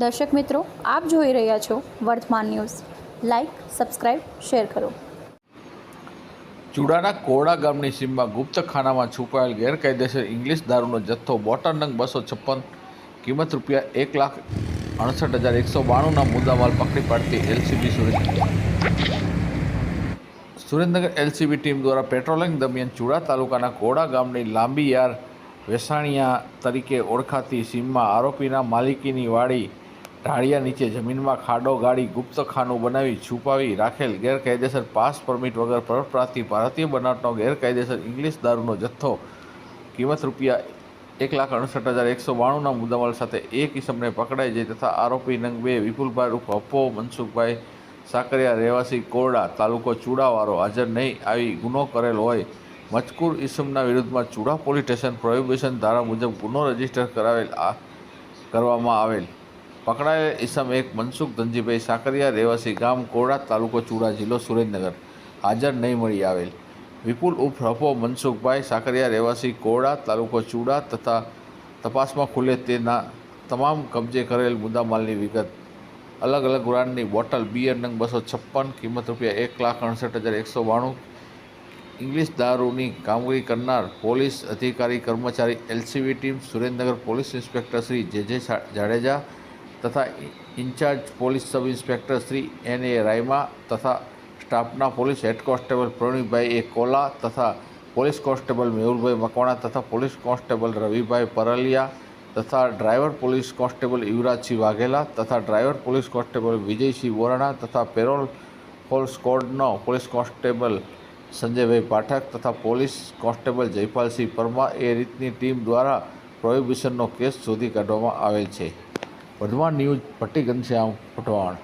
દર્શક મિત્રો, આપ જોઈ રહ્યા છો વર્તમાન ન્યૂઝ. લાઇક સબસ્ક્રાઇબ શેર કરો. ચુડાના કોડા ગામની સીમમાં ગુપ્ત ખાનામાં છુપાયેલ ગેરકાયદેસર ઇંગ્લિશ દારૂનો જથ્થો બોટલ નંગ બસો છપ્પન, કિંમત રૂપિયા એક લાખ અડસઠ હજાર એકસો બાણુંના મુદ્દામાલ પકડી પાડતી LCB Surat Surendranagar LCB team દ્વારા પેટ્રોલિંગ દરમિયાન ચુડા તાલુકાના કોડા ગામની લાંબી યાર વેસાણિયા તરીકે ઓળખાતી સીમમાં આરોપીના માલિકીની વાડી ઢાળિયા નીચે જમીનમાં ખાડો ગાડી ગુપ્ત ખાનું બનાવી છુપાવી રાખેલ ગેરકાયદેસર પાસ પરમિટ વગર પરપ્રાંતિ ભારતીય બનાવટનો ગેરકાયદેસર ઇંગ્લિશ દારૂનો જથ્થો. કિંમત રૂપિયા એક લાખ અડસઠ હજાર એકસો બાણુંના મુદ્દામાલ સાથે એક ઇસમને પકડાઈ જાય તથા આરોપી નંગ બે વિપુલભાઈ રૂપ અપ્પો, મનસુખભાઈ સાકરિયા, રહેવાસી કોરડા તાલુકો ચૂડાવાળો હાજર નહીં આવી ગુનો કરેલ હોય. મજકૂર ઇસમના વિરુદ્ધમાં ચૂડા પોલીસ સ્ટેશન પ્રોહિબિશન ધારા મુજબ ગુનો રજિસ્ટર કરાવેલ આ કરવામાં આવેલ. પકડાયેલ ઇસમ એક મનસુખ ધનજીભાઈ સાકરિયા રહેવાસી ગામ કોડા તાલુકો ચૂડા જિલ્લો સુરેન્દ્રનગર. હાજર નહીં મળી આવેલ. વિપુલ ઉર્ફ રફો મનસુખભાઈ સાકરિયા રહેવાસી કોડા તાલુકો ચૂડા તથા તપાસમાં ખુલે તેના તમામ કબજે કરેલ મુદ્દામાલની વિગત. અલગ અલગ બ્રાન્ડની બોટલ, બિયર, નંગ બસો છપ્પન, કિંમત રૂપિયા એક લાખ અડસઠ હજાર એકસો બાણું. ઇંગ્લિશ દારૂની કામગીરી કરનાર પોલીસ અધિકારી કર્મચારી LCB team Surendranagar police inspector Shri J J Jadeja તથા in charge police sub inspector Shri N A Raima તથા સ્ટાફના police head constable Pravinbhai A Kola તથા પોલીસ કોન્સ્ટેબલ મેહુલભાઈ મકવાણા તથા પોલીસ કોન્સ્ટેબલ રવિભાઈ પરલિયા તથા driver police constable Yuvrajsinh Vaghela તથા driver police constable Vijaysinh Borana તથા parole furlough સ્કોડનો police constable Sanjaybhai Pathak તથા police constable Jaypalsinh Parmar એ રીતની ટીમ દ્વારા પ્રોહિબિશનનો કેસ શોધી કાઢવામાં આવેલ છે. વધમાં ન્યૂઝ ભટ્ટી ઘનશ્યામ પટવાણ.